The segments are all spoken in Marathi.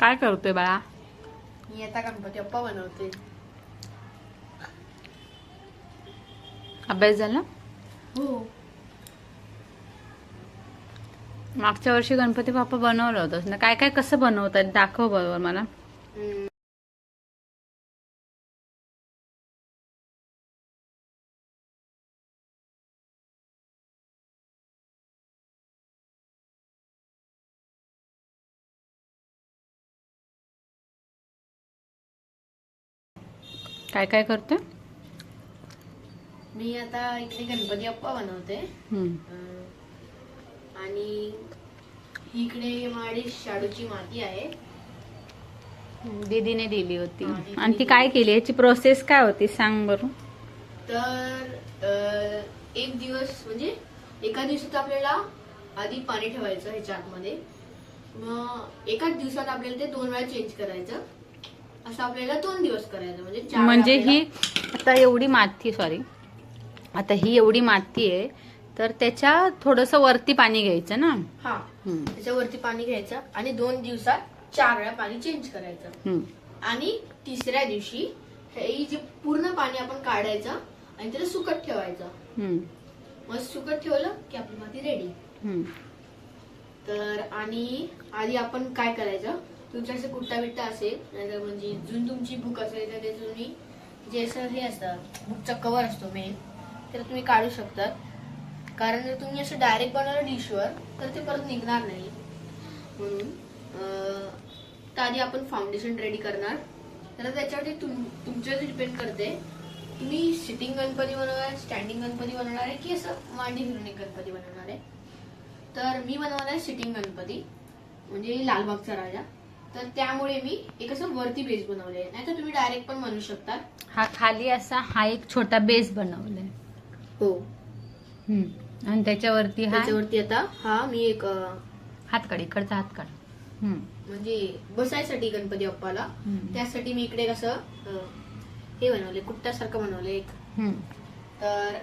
काय करतोय बाळा? मी आता गणपती अप्पा बनवते. अभ्यास झाला? हो. मागच्या वर्षी गणपती बाप्पा बनवलं होतंस ना काय काय कसं बनवतात? दाखव बरोबर मला. काय काय करतोय? मी आता इकडे गणपती अप्पा बनवते. आणि इकडे माझी शाडूची माती आहे. दीदीने दिली होती. आणि ती काय केली? याची प्रोसेस काय होती? सांग बरं. तर एक दिवस म्हणजे एका दिवसात आपल्याला आधी पाणी ठेवायचं ह्याच्या आतमध्ये मग एकाच दिवसात आपल्याला ते दोन वेळा चेंज करायचं. असं आपल्याला दोन दिवस करायचं म्हणजे चार म्हणजे ही आता एवढी माती सॉरी आता ही एवढी माती आहे तर त्याच्या थोडस वरती पाणी घ्यायचं ना हा हम्म. त्याच्यावरती पाणी घ्यायचं आणि दोन दिवसात चार वेळा पाणी चेंज करायचं हम्म. आणि तिसऱ्या दिवशी हे जे पूर्ण पाणी आपण काढायचं आणि त्याला सुकत ठेवायचं हम्म. मग सुकत ठेवलं की आपली माती रेडी हम्म. तर आणि आधी आपण काय करायचं तुमच्या असं कुट्टा बिट्टा असेल? नाहीतर म्हणजे जून तुमची बुक असेल तर ते तुम्ही जे असं हे असतं बुकचा कवर असतो मेन तर तुम्ही काढू शकतात कारण जर तुम्ही असं डायरेक्ट बनवलं डिशवर तर ते परत निघणार नाही. म्हणून तर आधी आपण फाउंडेशन रेडी करणार. तर त्याच्यावरती तुम तुमच्यावर डिपेंड करते तुम्ही सिटिंग गणपती बनवणार आहे स्टँडिंग गणपती बनवणार आहे की असं मांडी फिरून एक गणपती बनवणार आहे. तर मी बनवणार आहे सिटिंग गणपती म्हणजे लालबागचा राजा. तर त्यामुळे मी एक असं वरती बेस बनवले नाही तर तुम्ही डायरेक्ट पण बनवू शकता हा खाली असा हा एक छोटा बेस बनवलाय हो हम्म. आणि त्याच्यावरती हा त्याच्यावरती आता हा मी एक हातकाड इकडचा हातकाड. म्हणजे बसायसाठी गणपती बाप्पाला. त्यासाठी मी इकडे कसं हे बनवले कुट्ट्यासारखं बनवले एक. तर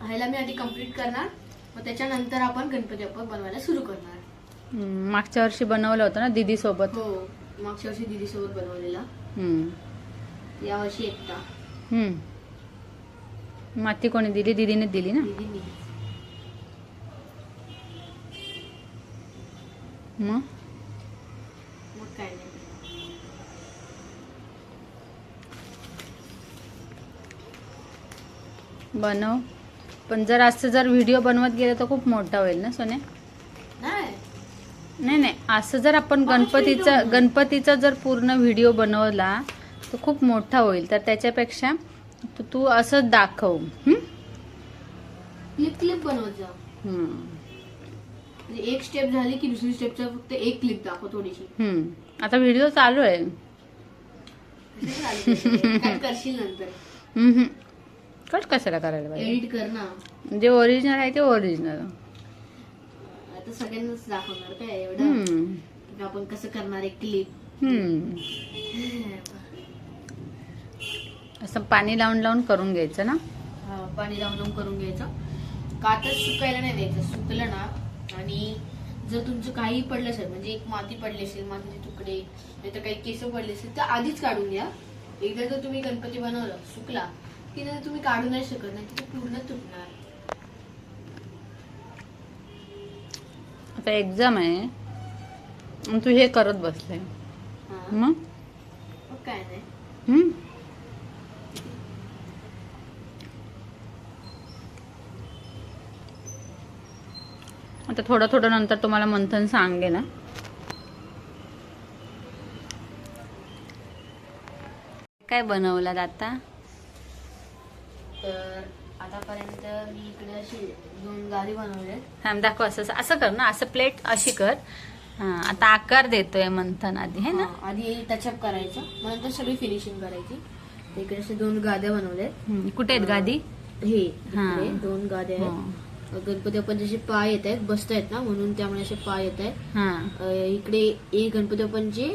ह्याला मी आधी कंप्लीट करणार मग त्याच्यानंतर आपण गणपती बाप्पा बनवायला सुरू करणार. मागच्या वर्षी बनवलं होतं ना दीदी सोबत हो मागच्या वर्षी दिदी सोबत बनवलेला. हम्म. यावर्षी एकटा. हम्म. माती कोणी दिली? दीदीने दिली ना? मग काय नाही. बनव. पण जर असं जर व्हिडिओ बनवत गेलं तर खूप मोठा होईल ना सोने? नाही नाही. असं जर आपण गणपतीचा. गणपतीचा जर पूर्ण व्हिडिओ बनवला तर खूप मोठा होईल. तर त्याच्यापेक्षा तू- असं दाखव. हं? क्लिप क्लिप बनवायचं हं. म्हणजे एक स्टेप झाली की दुसरी स्टेपचा फक्त एक क्लिप दाखव थोडीशी. आता व्हिडिओ चालू आहे. करशील नंतर. कट कशाला करायला पाहिजे? एडिट कर ना. जे ओरिजिनल आहे ते ओरिजिनल आता सगळ्यांनाच दाखवणार काय एवढं? आपण कसं करणार एक क्लिप असं पाणी लावून लावून करून घ्यायचं ना? पाणी लावून लावून करून घ्यायचं. कातच सुकायला नाही द्यायचं सुकलं ना आणि जर तुमचं काही पडलं असेल म्हणजे एक माती पडली असेल मातीचे तुकडे नाहीतर काही केस पडले असेल तर आधीच काढून घ्या. एकदा जर तुम्ही गणपती बनवलं सुकला की नंतर तुम्ही काढू नाही शकत नाही तर ते पूर्ण तुटणार. आता एक्झाम आहे. आणि तू हे करत बसले. मग? काय नाही? आता थोडं थोडं नंतर तुम्हाला मंथन सांगे ना काय बनवलात आता? तर आतापर्यंत मी इकडे अशी दोन गाडी बनवले हा दाखव असं असं कर ना असं प्लेट अशी कर. हा आता आकार देतोय मंथन आधी है ना? आधी टचअप करायचं. मग नंतर सगळी फिनिशिंग करायची. तर इकडे असे दोन गाद्या बनवल्या हम्म, कुठे आहेत गादी? हे हा. दोन गाद्या हो. आहेत गणपती आपण जसे पाय येत आहेत बसतायत ना म्हणून त्यामुळे असे पाय येत आहेत. हा. अं, इकडे एक गणपती बाप्पांचे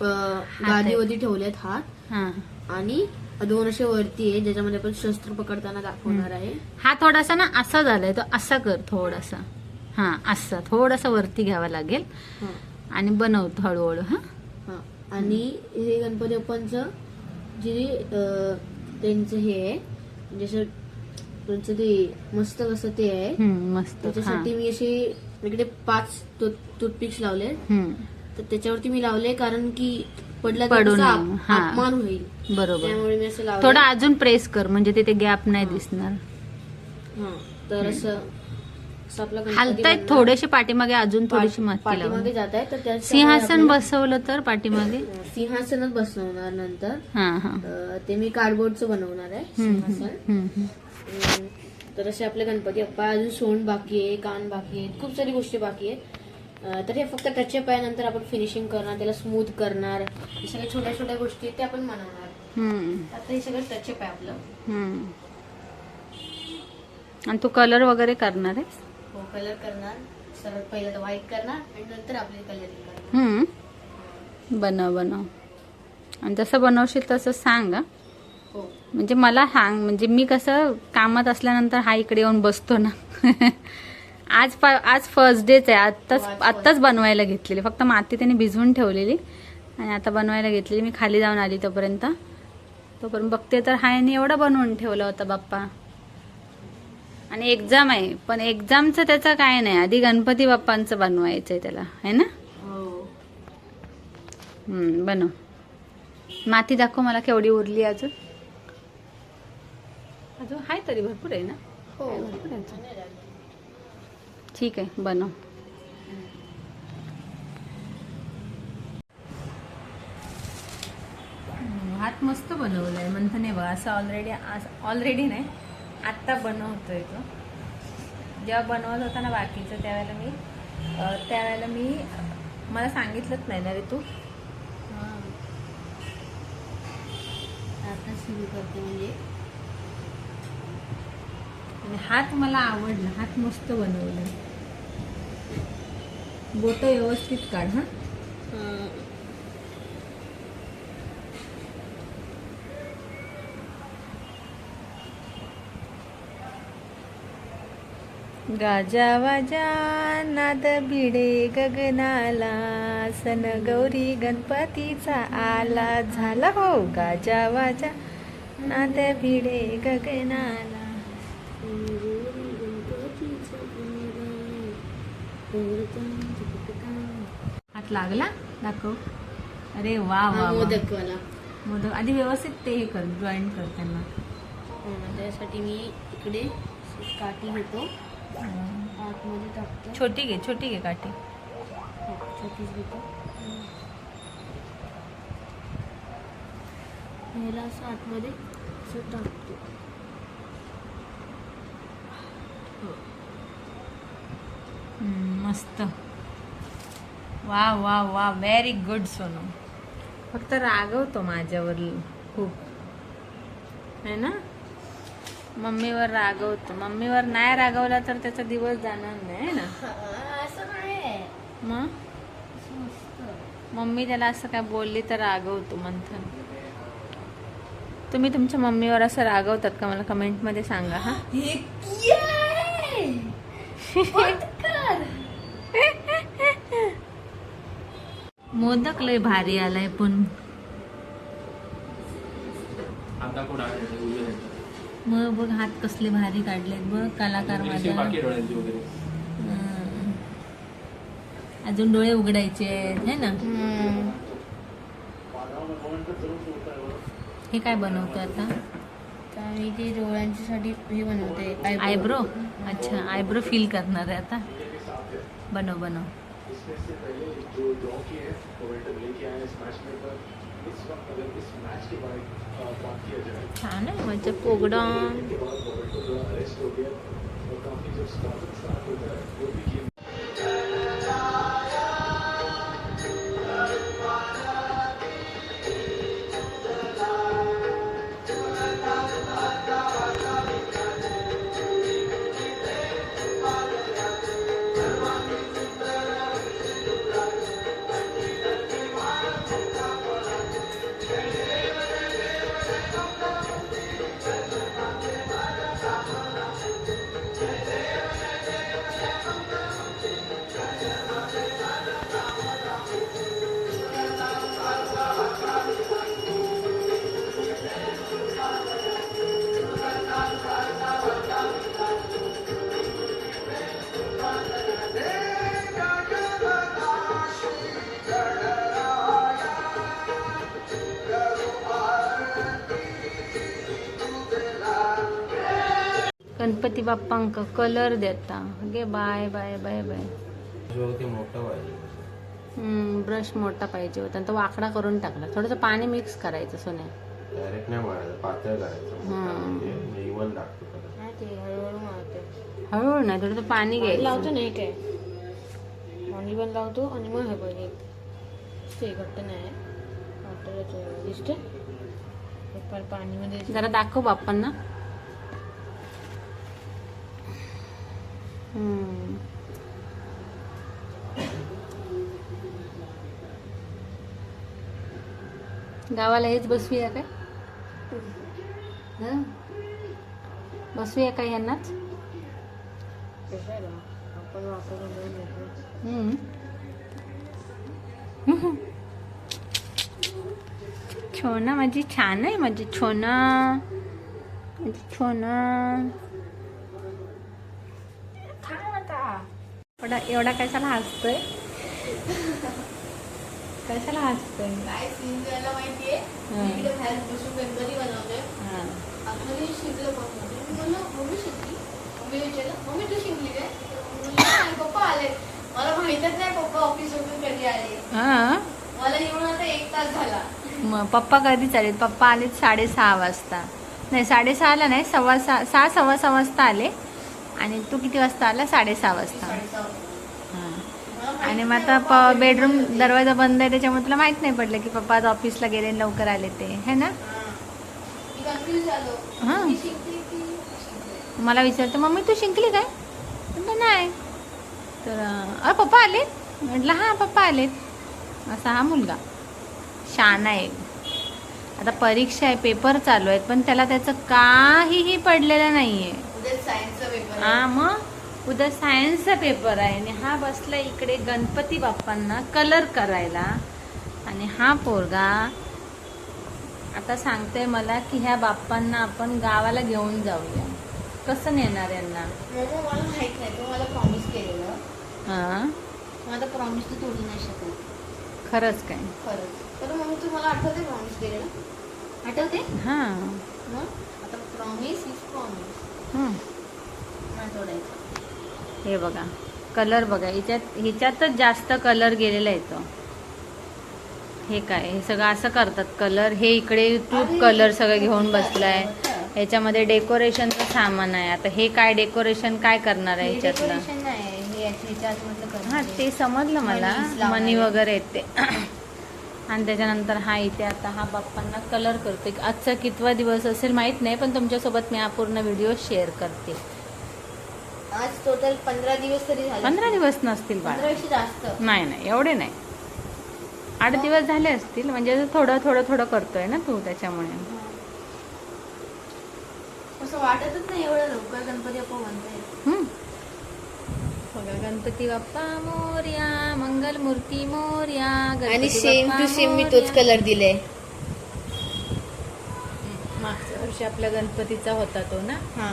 अं, गादीवरती ठेवलेत हात. हा. आणि दोन असे वरती आहे ज्याच्यामध्ये आपण शस्त्र पकडताना दाखवणार आहे. हा थोडासा ना असा झालाय तो असा कर थोडासा. हा असा. थोडासा वरती घ्यावा लागेल. आणि बनवतो हळूहळू हा. हा. आणि हे गणपती बाप्पांचं जे त्यांचं हे आहे म्हणजे असं त्यांचं ते मस्त कसं ते आहे मस्त. त्याच्यासाठी मी असे इकडे पाच टूथपिक्स लावले तर त्याच्यावरती मी लावले कारण की पडला पडू तर त्याचा नये, अप- हा. अपमान होईल. बरोबर. त्यामुळे मी असं लावलं. थोडं अजून प्रेस कर म्हणजे तिथे गॅप नाही दिसणार. हा. तर असं असं आपला गणपती हलतायत. थोडेसे पाठीमागे अजून थोडीशी माती पाठीमागे लावून जात आहे तर सिंहासन बसवलं तर पाठीमागे? सिंहासनच बसवणार नंतर. हा हा. अं, ते मी कार्डबोर्डचं बनवणार आहे हम्म, सिंहासन. हम्म, हम्म. अं, तर असे आपले गणपती अप्पा अजून सोंड बाकी आहे कान बाकी आहेत खूप सारी गोष्टी बाकी आहेत. तर हे फक्त टचअप आहे नंतर आपण फिनिशिंग करणार त्याला स्मूथ करणार. हे सगळ्या छोट्या छोट्या गोष्टी आहेत त्या आपण हम्म, आता हे सगळं टचअप आहे आपलं. आणि तू कलर वगैरे करणार आहे हो कलर करणार. सर्वात पहिलं तर व्हाईट करणार आणि नंतर आपले करणार. हम्म. बनव बनव. आणि जसं बनवशील तसं सांग. हो. म्हणजे मला सांग म्हणजे मी कसं कामात असल्यानंतर हा इकडे येऊन बसतो ना. आज पा- आज फर्स्ट डेच आहे. आत्ताच आत्ताच बनवायला घेतलेली. फक्त माती त्याने भिजवून ठेवलेली. आणि आता बनवायला घेतलेली. मी खाली जाऊन आली तोपर्यंत. तोपर्यंत बघते तर हा याने एवढा बनवून ठेवला होता बाप्पा. आणि एक्झाम आहे. पण एक्झामचं त्याचं काय नाही. आधी गणपती बाप्पांचं बनवायचं आहे त्याला. है ना? हो. बनव. माती दाखव मला केवढी उरली अजून. अजून आहे तरी भरपूर आहे ना? हो. भरपूर आहे. ठीक आहे बनव. हात मस्त बनवलाय मंथने बघा. असं ऑलरेडी ऑलरेडी नाही आत्ता बनवतोय तो. जेव्हा बनवत होता ना बाकीचं त्यावेळेला मी त्यावेळेला मी मला सांगितलंच नाही ना रे तू. आता सुरू करते म्हणजे. आणि हात मला आवडला हात मस्त बनवला बोट व्यवस्थित काढ हा. गाजा वाजा नाद भिडे गगनाला सन गौरी गणपतीचा आला. झाला हो गाजा वाजा नाद भिडे गगनाला. हात लागला? दाखव. अरे वा वा मोदकवाला मोदक आधी व्यवस्थित ते हे कर जॉईंट कर त्यांना. हं, त्यासाठी मी इकडे काठी घेतो. आतमध्ये टाकतो. छोटी घे छोटी घे काठी. हो, छोटीच घेतो. ह्याला असं आतमध्ये असं टाकतो हम्म, मस्त. वा वा वा व्हेरी गुड सोनू. फक्त रागवतो माझ्यावर खूप. है ना? मम्मीवर रागवतो. मम्मीवर नाही रागवला तर त्याचा दिवस जाणार नाही ना? मग? मम्मी त्याला असं काय बोलली तर रागवतो मंथन तुम्ही तुमच्या मम्मीवर असं रागवतात का? मला कमेंटमध्ये सांगा हा हे काय? पटकन. मोदक लय भारी आलाय पण. मग बघ हात कसले भारी काढलेत बघ कलाकार माझा. हं. अजून डोळे उघडायचे आहेत, है ना. हे काय बनवतो आता? तर मी ते डोळ्यांच्यासाठी हे बनवते आयब्रो अच्छा आयब्रो फील करणार आहे आता. बनव बनव. इसमें से पहले जो ड्रॉ किए हैं मोमेंटम लेके आए इस मैच में पर इस वक्त अगर इस मैच के बारे बात किया जाए था ना मतलब प्रोग्राम अरेस्ट हो गया और काफ़ी जो स्टार्टिंग स्टार्ट होता है वो भी गेम गणपती बाप्पांक कलर देता. गे bye bye bye bye. Brush मोठा पाहिजे होता. तो वाकडा करून टाकला. थोडंसं पाणी मिक्स करायचं सोन्या. म्हणजे. हा हळूहळू नाही थोडंसं पाणी लावतो घ्यायचं नाही काय पाणी पण लावतो आणि मग हे पाहिजे ते घट्ट नाही वाटत दिसते पण पाणीमध्ये जरा दाखव बाप्पांना. गावाला हेच बसूया काय? हं? बसूया काय यांनाच? छोना माझी छान आहे माझी छोना. माझी छोना. एवढा एवढा कशाला हसतोय? कशाला हसतोय? काय सीन झाला माहितीये. मी इकडे बाहेर बसून गणपती बनवते. आतमध्ये शिकलं पण मी म्हणलं मम्मी शिकली मम्मी विचारलं मम्मी तू शिकली काय? म्हणलं, "नाही, पप्पा आले मला माहितच नाही पप्पा ऑफिस वरून कधी आले. हा? मला येऊन आता एक तास झाला. मग पप्पा कधी चालेल? पप्पा आले साडेसहा वाजता. नाही साडेसहाला नाही सव्वा सहा सहा सव्वा सहा वाजता आले. आणि तू किती वाजता आला? साडेसहा वाजता. आणि मग आता प- बेडरूम दरवाजा बंद आहे त्याच्यामुळे तुला माहीत नाही पडलं की पप्पा आज ऑफिसला गेले लवकर आले ते. है ना? हा. मी मला विचारतं मम्मी तू शिंकली काय? म्हटलं नाही. तर अ पप्पा आले? म्हटलं हां पप्पा आलेत. असा हा मुलगा. शान आहे आता परीक्षा आहे पेपर चालू आहेत पण त्याला त्याचं काहीही पडलेलं नाही आहे हा मग? उद्या सायन्सचा पेपर आहे. आणि हा बसला इकडे गणपती बाप्पांना कलर करायला. आणि हा पोरगा आता सांगते मला की ह्या बाप्पांना आपण गावाला घेऊन जाऊया. कसं नेणार यांना? मोमो मला माहीत नाही. तू मला प्रॉमिस केलेलं. हा? प्रॉमिस तू तोडू नाही शकत. खरंच काय? खरंच. तर मग तू मला आठवते प्रॉमिस केलेलं? आठवते? हा. आता प्रॉमिस इज प्रॉमिस हं. हे बघा कलर बघा हिच्यात ह्याच्यातच जास्त कलर गेलेला येतो हे काय हे सगळं असं करतात कलर हे इकडे ट्यूब कलर सगळं घेऊन बसलाय. ह्याच्यामध्ये डेकोरेशनचं सामान आहे. आता हे काय डेकोरेशन काय करणार आहे ह्याच्यातलं? हे आहे. ते समजलं मला. मनी आहे. वगैरे आहेत ते. आणि त्याच्यानंतर हा इथे आता हा बाप्पांना कलर करते. आजचा कितवा दिवस असेल माहीत नाही पण तुमच्यासोबत मी हा पूर्ण व्हिडिओ शेअर करते. आज टोटल पंधरा दिवस तरी झाले. पंधरा दिवस नसतील बाळा. जास्त. नाही नाही एवढे नाही. आठ दिवस झाले असतील म्हणजे थोडं थोडं थोडं करतोय ना तू त्याच्यामुळे. असं वाटतच नाही एवढं लवकर गणपती आपण म्हणताय. बघा गणपती बाप्पा मोर्या मंगल मूर्ती मोर्या आणि सेम टू सेम मी. तोच कलर दिलाय. मागच्या वर्षी आपल्या गणपतीचा होता तो ना? हा.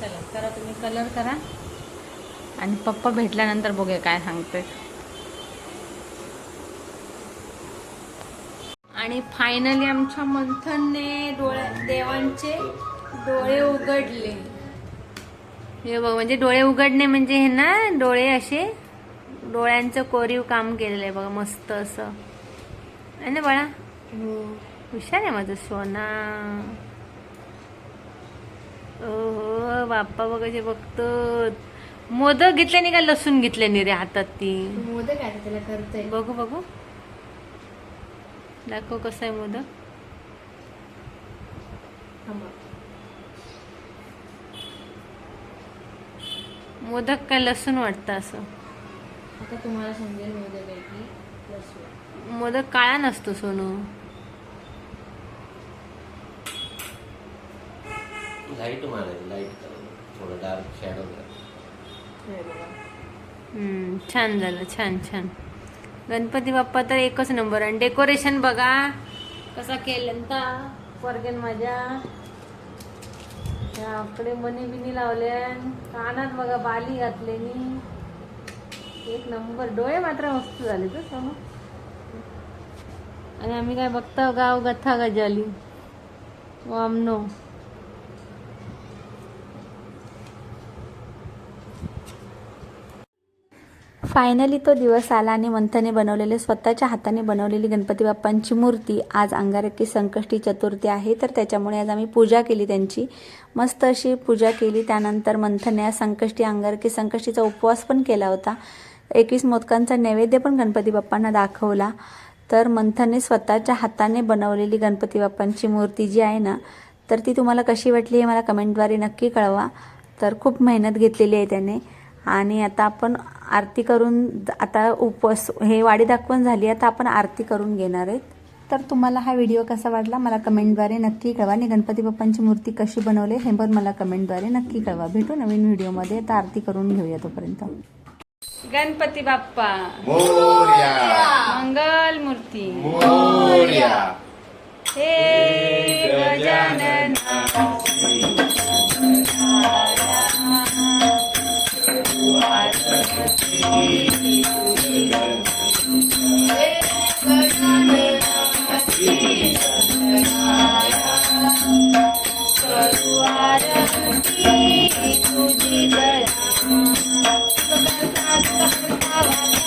चला करा तुम्ही कलर करा. आणि पप्पा भेटल्यानंतर बघूया काय सांगतोय. आणि फायनली आमच्या मंथनने डोळे देवांचे डोळे उघडले. हे बघ म्हणजे डोळे उघडणे म्हणजे हे ना डोळे असे डोळ्यांचं कोरीव काम केलेलं आहे बघा मस्त असं. आहे ना बाळा? हुशार आहे माझं सोना. ओहो बाप्पा बघायचे बघतो मोदक घेतले नाही का? लसूण घेतले नाही रे हातात ती. मोदक आहे त्याला करतोय. बघू बघू. दाखव कसं आहे मोदक. मोदक काय लसूण वाटतं असं? आता तुम्हाला समजेल मोदक आहे की लसूण. मोदक काळा नसतो सोनू. लाइट मारायची लाइट थोडं डार्क शॅडो हम्म, छान झालं छान छान. गणपती बाप्पा तर एकच नंबर आणि डेकोरेशन बघा. कसा केलं वर्गन माझ्या. आपले मनी बिनी लावले कानात बघा बाली घातलेली एक नंबर. डोळे मात्र मस्त झाले तर सोनू. आणि आम्ही काय बघता? गाव गथा गजाली. वामनो. फायनली तो दिवस आला आणि मंथने बनवलेले स्वतःच्या हाताने बनवलेली गणपती बाप्पांची मूर्ती. आज अंगारकी संकष्टी चतुर्थी आहे तर त्याच्यामुळे आज आम्ही पूजा केली त्यांची. मस्त अशी पूजा केली. त्यानंतर मंथने आज संकष्टी अंगारकी संकष्टीचा उपवास पण केला होता. एकवीस मोदकांचा नैवेद्य पण गणपती बाप्पांना दाखवला. तर मंथने स्वतःच्या हाताने बनवलेली गणपती बाप्पांची मूर्ती जी आहे ना तर ती तुम्हाला कशी वाटली हे मला कमेंटद्वारे नक्की कळवा. तर खूप मेहनत घेतलेली आहे त्याने. आणि आता आपण आरती करून आता उपवास हे वाडी दाखवून झाली आता आपण आरती करून घेणार आहेत. तर तुम्हाला हा व्हिडिओ कसा वाटला मला कमेंटद्वारे नक्की कळवा. आणि गणपती बाप्पांची मूर्ती कशी बनवली हे पण मला कमेंटद्वारे नक्की कळवा. भेटू नवीन व्हिडिओमध्ये. आता आरती करून घेऊया तोपर्यंत. गणपती बाप्पा. मोर्या. मंगल मूर्ती. मोर्या. हे गजानन करता तू